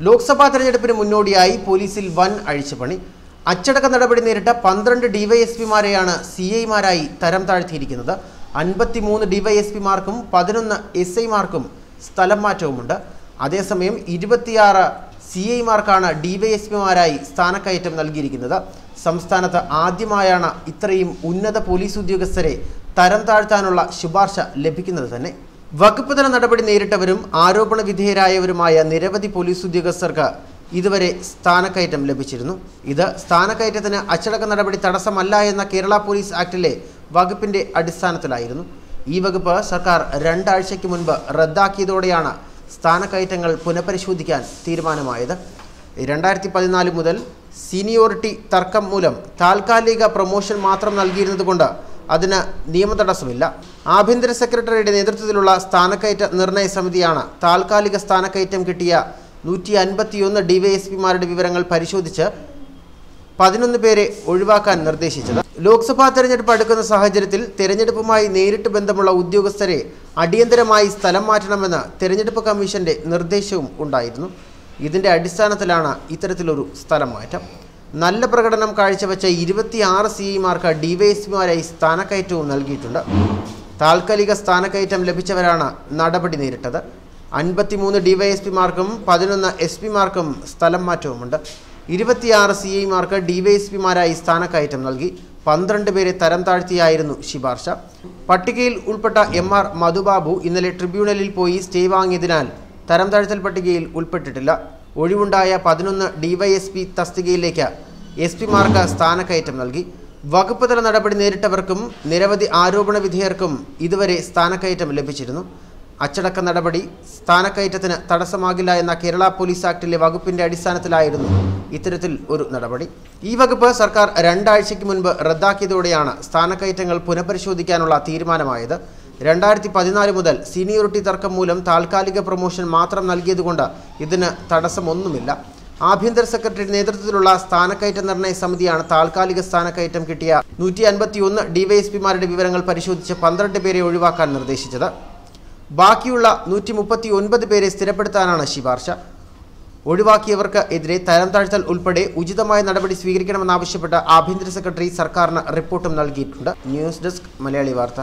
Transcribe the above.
ലോക്സഭാ തെരഞ്ഞെടുപ്പിന് മുന്നോടിയായി പോലീസിൽ വൻ അഴിച്ചുപണി. അച്ചടക്ക നടപടി നേരിട്ട പന്ത്രണ്ട് ഡിവൈഎസ്പിമാരെയാണ് സി ഐമാരായി തരം താഴ്ത്തിയിരിക്കുന്നത്. അൻപത്തിമൂന്ന് ഡിവൈഎസ്പിമാർക്കും പതിനൊന്ന് എസ് ഐമാർക്കും സ്ഥലം മാറ്റവുമുണ്ട്. അതേസമയം ഇരുപത്തിയാറ് സി ഐമാർക്കാണ് ഡിവൈഎസ്പിമാരായി സ്ഥാനക്കയറ്റം നൽകിയിരിക്കുന്നത്. സംസ്ഥാനത്ത് ആദ്യമായാണ് ഇത്രയും ഉന്നത പോലീസ് ഉദ്യോഗസ്ഥരെ തരം താഴ്ത്താനുള്ള ശുപാർശ ലഭിക്കുന്നത് തന്നെ. വകുപ്പ് തല നടപടി നേരിട്ടവരും ആരോപണ വിധേയരായവരുമായ നിരവധി പോലീസ് ഉദ്യോഗസ്ഥർക്ക് ഇതുവരെ സ്ഥാനക്കയറ്റം ലഭിച്ചിരുന്നു. ഇത് സ്ഥാനക്കയറ്റത്തിന് അച്ചടക്ക നടപടി തടസ്സമല്ല എന്ന കേരള പോലീസ് ആക്ടിലെ വകുപ്പിന്റെ അടിസ്ഥാനത്തിലായിരുന്നു. ഈ വകുപ്പ് സർക്കാർ രണ്ടാഴ്ചയ്ക്ക് മുൻപ് റദ്ദാക്കിയതോടെയാണ് സ്ഥാനക്കയറ്റങ്ങൾ പുനഃപരിശോധിക്കാൻ തീരുമാനമായത്. രണ്ടായിരത്തി പതിനാല് മുതൽ സീനിയോറിറ്റി തർക്കം മൂലം താൽക്കാലിക പ്രൊമോഷൻ മാത്രം നൽകിയിരുന്നതുകൊണ്ട് അതിന് നിയമതടസ്സമില്ല. ആഭ്യന്തര സെക്രട്ടറിയുടെ നേതൃത്വത്തിലുള്ള സ്ഥാനക്കയറ്റ നിർണയ സമിതിയാണ് താൽക്കാലിക സ്ഥാനക്കയറ്റം കിട്ടിയ നൂറ്റി അൻപത്തിയൊന്ന് ഡിവൈഎസ്പിമാരുടെ വിവരങ്ങൾ പരിശോധിച്ച് പതിനൊന്ന് പേരെ ഒഴിവാക്കാൻ നിർദ്ദേശിച്ചത്. ലോക്സഭാ തെരഞ്ഞെടുപ്പ് അടുക്കുന്ന സാഹചര്യത്തിൽ തെരഞ്ഞെടുപ്പുമായി നേരിട്ട് ബന്ധമുള്ള ഉദ്യോഗസ്ഥരെ അടിയന്തരമായി സ്ഥലം മാറ്റണമെന്ന് തെരഞ്ഞെടുപ്പ് കമ്മീഷന്റെ നിർദ്ദേശവും ഉണ്ടായിരുന്നു. ഇതിന്റെ അടിസ്ഥാനത്തിലാണ് ഇത്തരത്തിലൊരു സ്ഥലം മാറ്റം. നല്ല പ്രകടനം കാഴ്ചവെച്ച ഇരുപത്തിയാറ് സി ഐമാർക്ക് ഡിവൈഎസ്പിമാരായി സ്ഥാനക്കയറ്റവും നൽകിയിട്ടുണ്ട്. താൽക്കാലിക സ്ഥാനക്കയറ്റം ലഭിച്ചവരാണ് നടപടി നേരിട്ടത്. അൻപത്തിമൂന്ന് ഡിവൈഎസ്പിമാർക്കും പതിനൊന്ന് എസ് പിമാർക്കും സ്ഥലം മാറ്റവുമുണ്ട്. ഇരുപത്തിയാറ് സി ഐമാർക്ക് ഡിവൈഎസ്പിമാരായി സ്ഥാനക്കയറ്റം നൽകി. പന്ത്രണ്ട് പേരെ തരം താഴ്ത്തിയായിരുന്നു ശുപാർശ. പട്ടികയിൽ ഉൾപ്പെട്ട എം ആർ മധുബാബു ഇന്നലെ ട്രിബ്യൂണലിൽ പോയി സ്റ്റേ വാങ്ങിയതിനാൽ തരം താഴ്ത്തൽ പട്ടികയിൽ ഉൾപ്പെട്ടിട്ടില്ല. ഒഴിവുണ്ടായ പതിനൊന്ന് ഡിവൈഎസ്പി തസ്തികയിലേക്ക് എസ് പിമാർക്ക് സ്ഥാനക്കയറ്റം നൽകി. വകുപ്പ് തല നടപടി നേരിട്ടവർക്കും നിരവധി ആരോപണ വിധേയർക്കും ഇതുവരെ സ്ഥാനക്കയറ്റം ലഭിച്ചിരുന്നു. അച്ചടക്ക നടപടി സ്ഥാനക്കയറ്റത്തിന് തടസ്സമാകില്ല എന്ന കേരള പോലീസ് ആക്ടിലെ വകുപ്പിന്റെ അടിസ്ഥാനത്തിലായിരുന്നു ഇത്തരത്തിൽ ഒരു നടപടി. ഈ വകുപ്പ് സർക്കാർ രണ്ടാഴ്ചയ്ക്ക് മുൻപ് റദ്ദാക്കിയതോടെയാണ് സ്ഥാനക്കയറ്റങ്ങൾ പുനഃപരിശോധിക്കാനുള്ള തീരുമാനമായത്. രണ്ടായിരത്തി പതിനാല് മുതൽ സീനിയോറിറ്റി തർക്കം മൂലം താൽക്കാലിക പ്രൊമോഷൻ മാത്രം നൽകിയതുകൊണ്ട് ഇതിന് തടസ്സമൊന്നുമില്ല. ആഭ്യന്തര സെക്രട്ടറി നേതൃത്വത്തിലുള്ള സ്ഥാനക്കയറ്റ നിർണയ സമിതിയാണ് താൽക്കാലിക സ്ഥാനക്കയറ്റം കിട്ടിയ നൂറ്റി അൻപത്തിയൊന്ന് ഡിവൈഎസ്പിമാരുടെ വിവരങ്ങൾ പരിശോധിച്ച് പന്ത്രണ്ട് പേരെ ഒഴിവാക്കാൻ നിർദ്ദേശിച്ചത്. ബാക്കിയുള്ള നൂറ്റി മുപ്പത്തി ഒൻപത് പേരെ സ്ഥിരപ്പെടുത്താനാണ് ശുപാർശ. ഒഴിവാക്കിയവർക്ക് എതിരെ തരം താഴ്ത്തൽ ഉൾപ്പെടെ ഉചിതമായ നടപടി സ്വീകരിക്കണമെന്നാവശ്യപ്പെട്ട് ആഭ്യന്തര സെക്രട്ടറി സർക്കാരിന് റിപ്പോർട്ടും നൽകിയിട്ടുണ്ട്. ന്യൂസ് ഡെസ്ക് മലയാളി വാർത്ത.